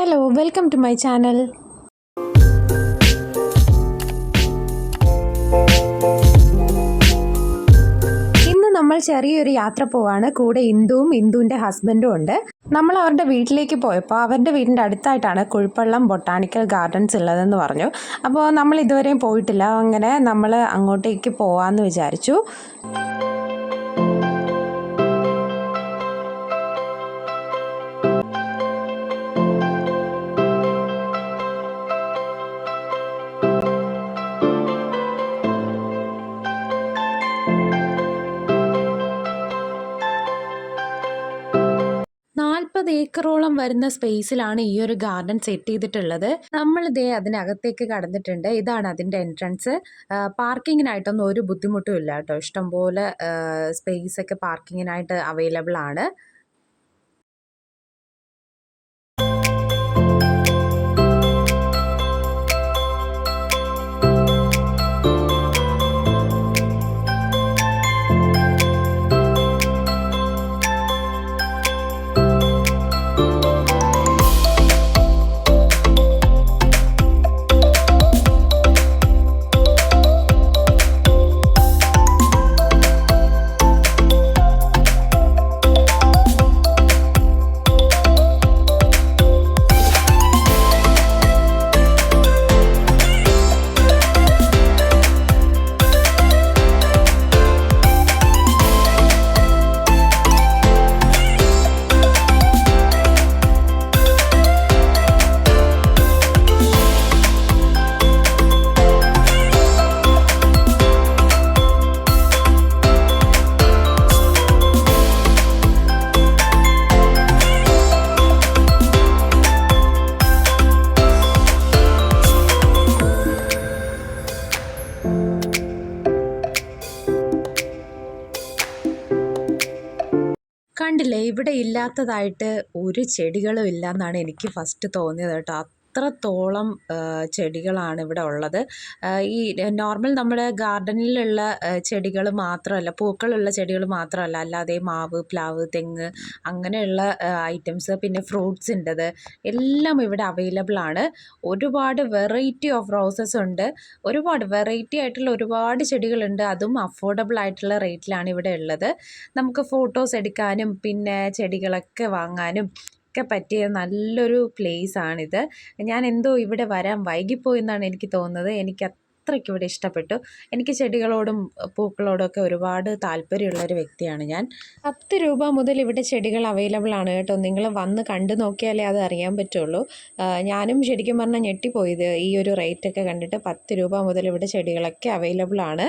Hello welcome to my channel ഇന്ന് നമ്മൾ ചെറിയൊരു യാത്ര പോവാണ്. കൂടെ ഇന്ദുവും ഇന്ദുവിന്റെ ഹസ്ബൻഡും ഉണ്ട്. നമ്മൾ അവരുടെ വീട്ടിലേക്ക് പോയപ്പോൾ അവരുടെ വീടിന്റെ അടുത്തായിട്ടാണ് കുഴിപ്പള്ളം ബൊട്ടാണിക്കൽ ഗാർഡൻസ് ഉള്ളതെന്ന് പറഞ്ഞു. അപ്പോൾ നമ്മൾ ഇതുവരെയും പോയിട്ടില്ല. അങ്ങനെ നമ്മൾ അങ്ങോട്ടേക്ക് പോവാമെന്ന് വിചാരിച്ചു. ഏക്കറോളം വരുന്ന സ്പേസിലാണ് ഈ ഒരു ഗാർഡൻ സെറ്റ് ചെയ്തിട്ടുള്ളത്. നമ്മൾ ഇതേ അതിനകത്തേക്ക് കടന്നിട്ടുണ്ട്. ഇതാണ് അതിന്റെ എൻട്രൻസ്. പാർക്കിങ്ങിനായിട്ടൊന്നും ഒരു ബുദ്ധിമുട്ടും ഇല്ല കേട്ടോ. ഇഷ്ടംപോലെ സ്പേസ് ഒക്കെ പാർക്കിങ്ങിനായിട്ട് അവൈലബിൾ ആണ് കണ്ടില്ലേ? ഇവിടെ ഇല്ലാത്തതായിട്ട് ഒരു ചെടികളും ഇല്ല എന്നാണ് എനിക്ക് ഫസ്റ്റ് തോന്നിയത് കേട്ടോ. അത്രത്തോളം ചെടികളാണ് ഇവിടെ ഉള്ളത്. ഈ നോർമൽ നമ്മുടെ ഗാർഡനിലുള്ള ചെടികൾ മാത്രമല്ല പൂക്കളുള്ള ചെടികൾ മാത്രമല്ല അല്ലാതെ മാവ് പ്ലാവ് തെങ്ങ് അങ്ങനെയുള്ള ഐറ്റംസ് പിന്നെ ഫ്രൂട്ട്സ് ഫ്രൂട്ട്സിന്റെത് എല്ലാം ഇവിടെ അവൈലബിൾ ആണ്. ഒരുപാട് വെറൈറ്റി ഓഫ് റോസസ് ഉണ്ട്. ഒരുപാട് വെറൈറ്റി ആയിട്ടുള്ള ഒരുപാട് ചെടികളുണ്ട് അതും അഫോർഡബിൾ ആയിട്ടുള്ള റേറ്റിലാണ് ഇവിടെ ഉള്ളത്. നമുക്ക് ഫോട്ടോസ് എടുക്കാനും പിന്നെ ചെടികളൊക്കെ വാങ്ങാനും ഒക്കെ പറ്റിയ നല്ലൊരു പ്ലേസ് ആണിത്. ഞാൻ എന്തോ ഇവിടെ വരാൻ വൈകിപ്പോയി എന്നാണ് എനിക്ക് തോന്നുന്നത്. എനിക്ക് അത്രയ്ക്ക് ഇവിടെ ഇഷ്ടപ്പെട്ടു. എനിക്ക് ചെടികളോടും പൂക്കളോടും ഒക്കെ ഒരുപാട് താല്പര്യമുള്ള ഒരു വ്യക്തിയാണ് ഞാൻ. പത്ത് രൂപ മുതൽ ഇവിടെ ചെടികൾ അവൈലബിൾ ആണ് കേട്ടോ. നിങ്ങൾ വന്ന് കണ്ടു നോക്കിയാലേ അത് അറിയാൻ പറ്റുള്ളൂ. ഞാനും ശരിക്കും പറഞ്ഞാൽ ഞെട്ടിപ്പോയത് ഈ ഒരു റേറ്റൊക്കെ കണ്ടിട്ട് പത്ത് രൂപ മുതൽ ഇവിടെ ചെടികളൊക്കെ അവൈലബിൾ ആണ്.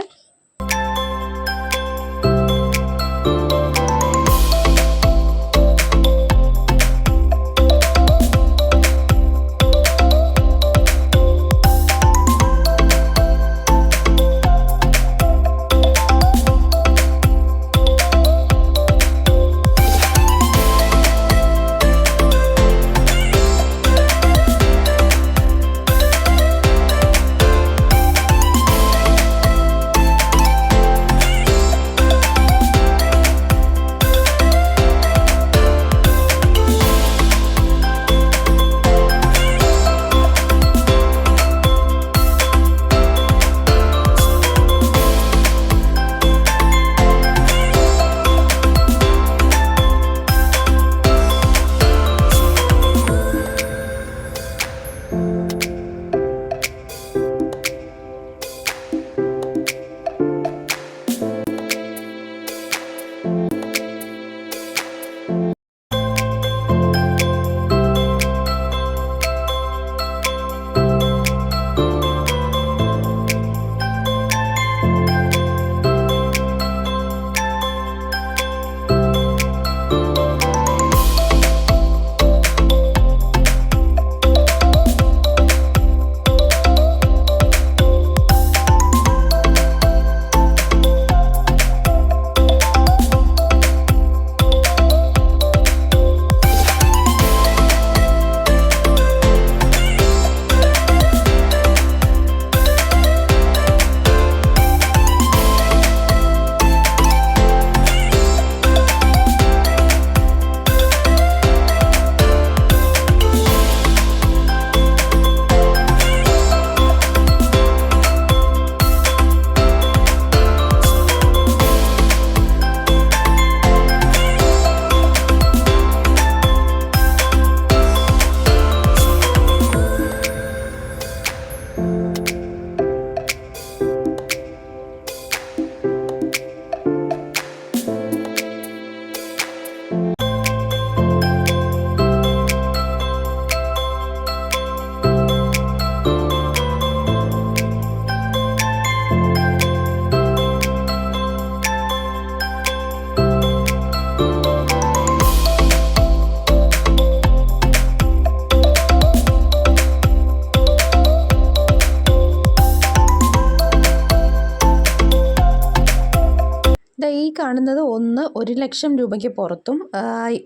കാണുന്നത് ഒന്ന് ഒരു ലക്ഷം രൂപയ്ക്ക് പുറത്തും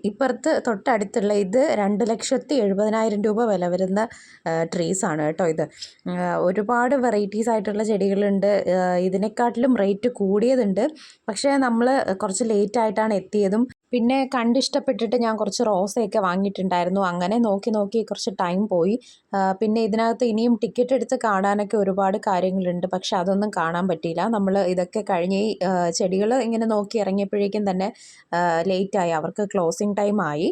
ഇപ്പുറത്ത് തൊട്ടടുത്തുള്ള ഇത് രണ്ട് ലക്ഷത്തി എഴുപതിനായിരം രൂപ വില വരുന്ന ട്രീസാണ് കേട്ടോ ഇത്. ഒരുപാട് വെറൈറ്റീസ് ആയിട്ടുള്ള ചെടികളുണ്ട്. ഇതിനെക്കാട്ടിലും റേറ്റ് കൂടിയതുണ്ട്. പക്ഷേ നമ്മൾ കുറച്ച് ലേറ്റ് ആയിട്ടാണ് എത്തിയതും പിന്നെ കണ്ടിഷ്ടപ്പെട്ടിട്ട് ഞാൻ കുറച്ച് റോസയൊക്കെ വാങ്ങിയിട്ടുണ്ടായിരുന്നു. അങ്ങനെ നോക്കി നോക്കി കുറച്ച് ടൈം പോയി. പിന്നെ ഇതിനകത്ത് ഇനിയും ടിക്കറ്റ് എടുത്ത് കാണാനൊക്കെ ഒരുപാട് കാര്യങ്ങളുണ്ട്. പക്ഷെ അതൊന്നും കാണാൻ പറ്റിയില്ല. നമ്മൾ ഇതൊക്കെ കഴിഞ്ഞ് ഈ ചെടികൾ ഇങ്ങനെ നോക്കി ഇറങ്ങിയപ്പോഴേക്കും തന്നെ ലേറ്റായി അവർക്ക് ക്ലോസിങ് ടൈം ആയി.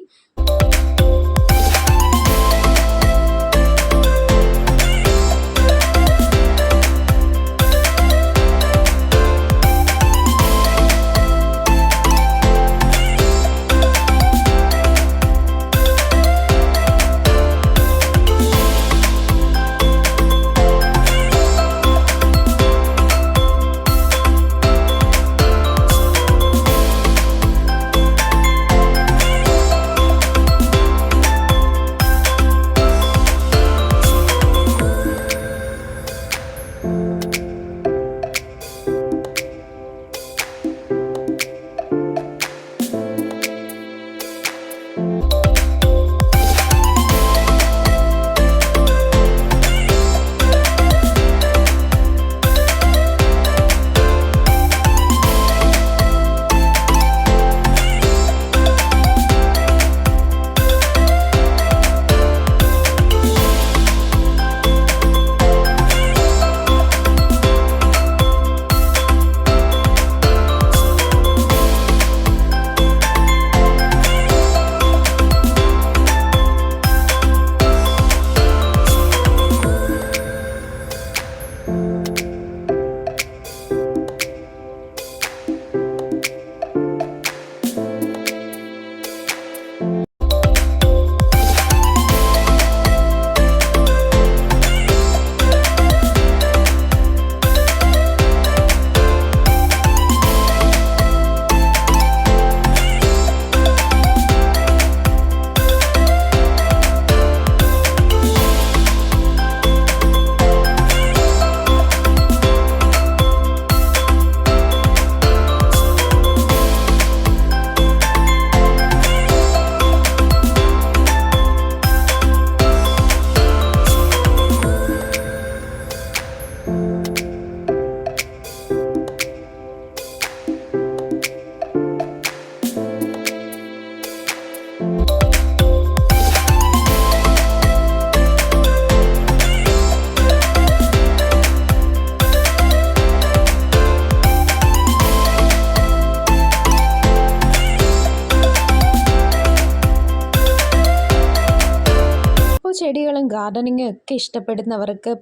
ചെടികളും ഗാർഡനിങ്ങും ഒക്കെ ഇഷ്ടപ്പെടുന്നവർക്ക്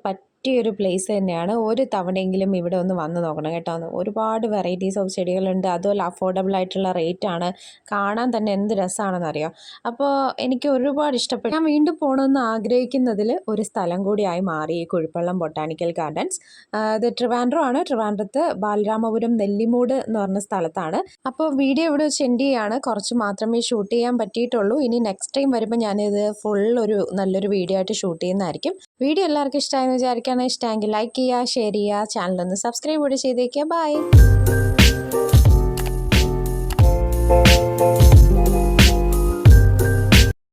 പറ്റിയൊരു പ്ലേസ് തന്നെയാണ്. ഒരു തവണയെങ്കിലും ഇവിടെ ഒന്ന് വന്ന് നോക്കണം കേട്ടോ. ഒരുപാട് വെറൈറ്റീസ് ഓഫ് ചെടികളുണ്ട്. അതുപോലെ അഫോർഡബിൾ ആയിട്ടുള്ള റേറ്റ് ആണ്. കാണാൻ തന്നെ എന്ത് രസമാണെന്നറിയാം അപ്പോൾ എനിക്ക് ഒരുപാട് ഇഷ്ടപ്പെട്ടു ഞാൻ വീണ്ടും പോകണമെന്ന് ആഗ്രഹിക്കുന്നതിൽ ഒരു സ്ഥലം കൂടിയായി മാറി. ഈ കുഴിപ്പള്ളം ബൊട്ടാണിക്കൽ ഗാർഡൻസ് ഇത് ട്രിവാൻഡ്രോ ആണ്. ട്രിവാൻഡ്രത്ത് ബാലരാമപുരം നെല്ലിമൂട് എന്ന് പറഞ്ഞ സ്ഥലത്താണ്. അപ്പോൾ വീഡിയോ ഇവിടെ ചെയ്യാണ്. കുറച്ച് മാത്രമേ ഷൂട്ട് ചെയ്യാൻ പറ്റിയിട്ടുള്ളൂ. ഇനി നെക്സ്റ്റ് ടൈം വരുമ്പോൾ ഞാനിത് ഫുൾ ഒരു നല്ലൊരു വീഡിയോ ആയിട്ട് ഷൂട്ട് ചെയ്യുന്നതായിരിക്കും. വീഡിയോ എല്ലാവർക്കും ഇഷ്ടമായെന്ന് വിചാരിക്കുകയാണ് ഇഷ്ടമെങ്കിൽ ലൈക്ക് ചെയ്യുക ഷെയർ ചെയ്യുക ചാനലൊന്ന് സബ്സ്ക്രൈബ് കൂടി ചെയ്തേക്കുക ബൈ